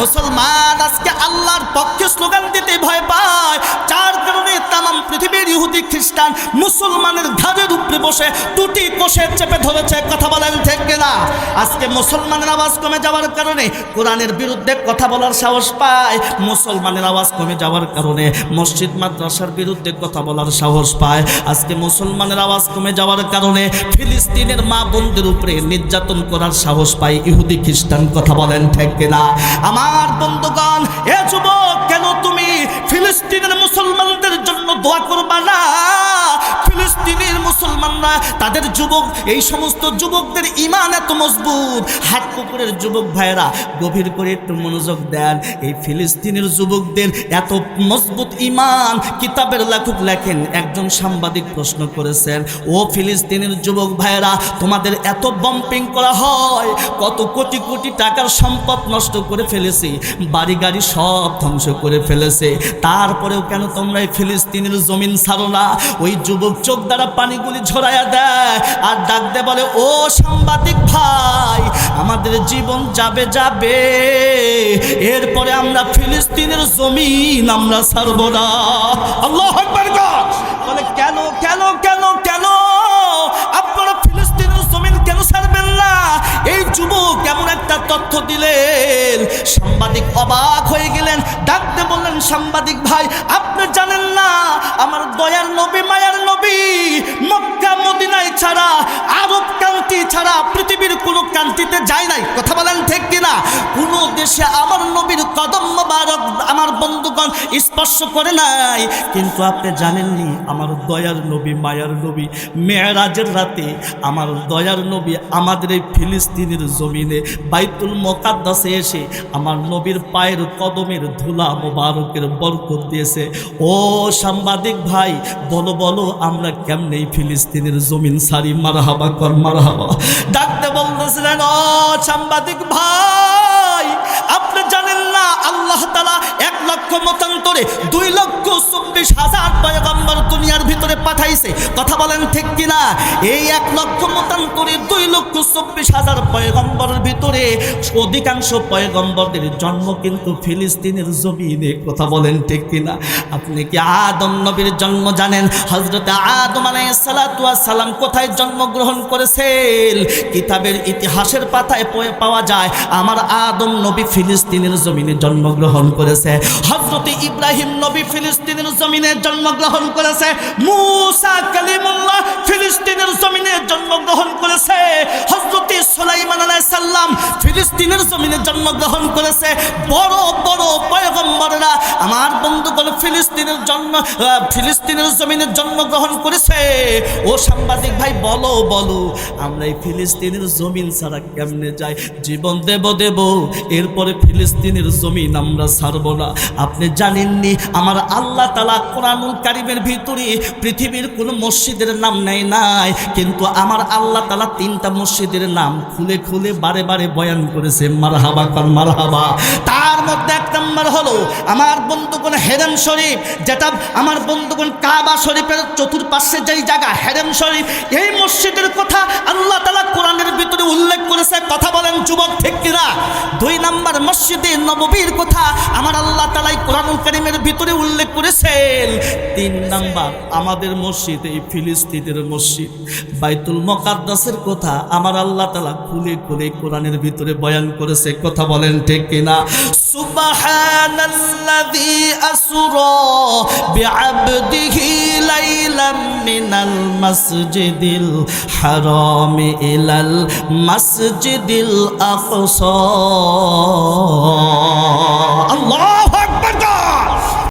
মুসলমান, আজকে আল্লাহর পক্ষে স্লোগান দিতে ভয় পায়। চার কারণে তাম পৃথিবীর ইহুদি খ্রিস্টান মুসলমানের ঘাড়ের উপরে বসে টুটি কষে চেপে ধরেছে, কথা বলেন ঠিক না আজকে মুসলমানের আওয়াজ কমে যাওয়ার কারণে কোরআনের বিরুদ্ধে কথা বলার সাহস পায়, মুসলমানের আওয়াজ কমে যাওয়ার কারণে মসজিদ, মাদ্রাসার বিরুদ্ধে কথা বলার সাহস পায়। আজকে মুসলমানের আওয়াজ কমে যাওয়ার কারণে ফিলিস্তিনের মা বোনদের উপরে নির্যাতন করার সাহস পায়, ইহুদি খ্রিস্টান, কথা বলেন ঠিক না আমার বন্ধুগণ, এ যুবক মুসলমানরা তাদের যুবক, এই সমস্ত যুবকদের ইমান এত মজবুত। হাট পুকুরের যুবক ভাইরা গভীর করে একটু মনোযোগ দেন। এই ফিলিস্তিনের যুবকদের এত মজবুত ইমান কিতাবের লেখক লেখেন, একজন সাংবাদিক প্রশ্ন করেছেন, ও ফিলিস্তিনের যুবক ভাইয়েরা, তোমাদের এত বম্পিং করা হয়, কত কোটি কোটি টাকার সম্পদ নষ্ট করে ফেলেছি বাড়ি গাড়ি সব ধ্বংস করে ফেলেছে, তারপরেও কেন তোমরা এই ফিলিস্তিনের জমিন ছাড়ো না? ওই যুবক চোখ দ্বারা পানিগুলি ঝরাইয়া দেয়। আর ডাক দে বলে, ও সাংবাদিক ভাই, আমাদের জীবন যাবে যাবে। এরপরে আমরা ফিলিস্তিনের জমিন আমরা ছাড়ব না। আল্লাহ বলে, কেন কেন কেন কেন? আপনারা ফিলিস্তিনের জমিন কেন ছাড়বেন না? এই যুবক এমন একটা তথ্য দিলেন। সাংবাদিক অবাক হয়ে গেলেন। ডাকতে বললেন, সাংবাদিক ভাই, আপনি জানেন না, আমার দয়ার নবী, মায়ার নবী দেশে আমার নবীর কদম মোবারক আমার বন্ধুগণ স্পর্শ করে নাই। কিন্তু আপনি জানেননি, আমার দয়ার নবী, মায়ার নবী, মেয়েরাজের রাতে আমার দয়ার নবী আমাদের এই ফিলিস্তিনের জমিনে বাইতুল মোকাদ্দাসে এসে আমার নবীর পায়ের কদমের ধুলা মোবারকের বরকত দিয়েছে। ও সাংবাদিক ভাই, বলো বলো, আমরা কেমনে এই ফিলিস্তিনের জমিন সারি? মারহাবা কর, মারহাবা। ডাকতে বলতেছিলেন, ও সাংবাদিক ভাই আপনি জানেন না আল্লাহ তালা এক লক্ষ ভিতরে কথা বলেন ঠিক কিনা? এই এক লক্ষ মতান্তরে দুই লক্ষ চব্বিশ হাজার পয়গম্বরের ভিতরে অধিকাংশ পয়গম্বরদের জন্ম কিন্তু ফিলিস্তিনের জমিনে। কথা বলেন ঠিক কিনা? আপনি কি আদম নবীর জন্ম জানেন? হজরত আদম সালাম কোথায় জন্মগ্রহণ করেছেন? কিতাবের ইতিহাসের পাতায় পাওয়া যায়, আমার আদম নবী ফিলিস্তিনের জমিনে জন্মগ্রহণ করেছে। হজরত ইব্রাহিম নবী ফিলিস্তিনের জমিনে জন্মগ্রহণ করেছে। মুসা কালিমুল্লাহ ফিলিস্তিনের জমিনে জন্মগ্রহণ করেছে। সুলাইমান ফিলিস্তিনের জমিনে জন্মগ্রহণ করেছে। বড় বড় পয়গম্বররা আমার বন্ধুগণ ফিলিস্তিনের জন্ম ফিলিস্তিনের জমিনে জন্মগ্রহণ করেছে। ও সাংবাদিক ভাই, বলো বলো, আমরা এই ফিলিস্তিনের জমিন ছাড়া কেমনে যাই? জীবন দেব দেব, এরপরে ফিলিস্তিনের জমিন আমরা ছাড়বো না। আপনি জানেননি, আমার আল্লাহ তালা কোরআনুল কারিমের ভিতরে পৃথিবীর কোনো মসজিদের নাম নেয় নাই, কিন্তু আমার আল্লাহ তালা তিনটা মসজিদের নাম খুলে খুলে বারে বারে বয়ান করেছে, মারহাবা কর মারহাবা। তার মধ্যে এক নম্বর হলো আমার বন্ধুগণ হেরেম শরীফ, যেটা আমার বন্ধুগণ কাবা শরীফের চতুর্পাশে যেই জায়গা, হেরেম শরীফ, এই মসজিদের কথা আল্লাহ তালা উল্লেখ করেছে, কথা বলেন যুবক ঠিক কিনা দুই নাম্বার মসজিদে নববীর কথা আমার আল্লাহ তালাই কোরআন করিমের ভিতরে উল্লেখ করেছেন। তিন নাম্বার, আমাদের মসজিদ, এই ফিলিস্তিনের মসজিদ, বাইতুল মকাদ্দাসের কথা আমার আল্লাহ তালা খুলে খুলে কোরআনের ভিতরে বয়ান করেছে, কথা বলেন ঠিক কিনা? সুবহানাল্লাযী মিনাল মসজিদিল হরম ইলাল মসজিদিল আকসা। আল্লাহ!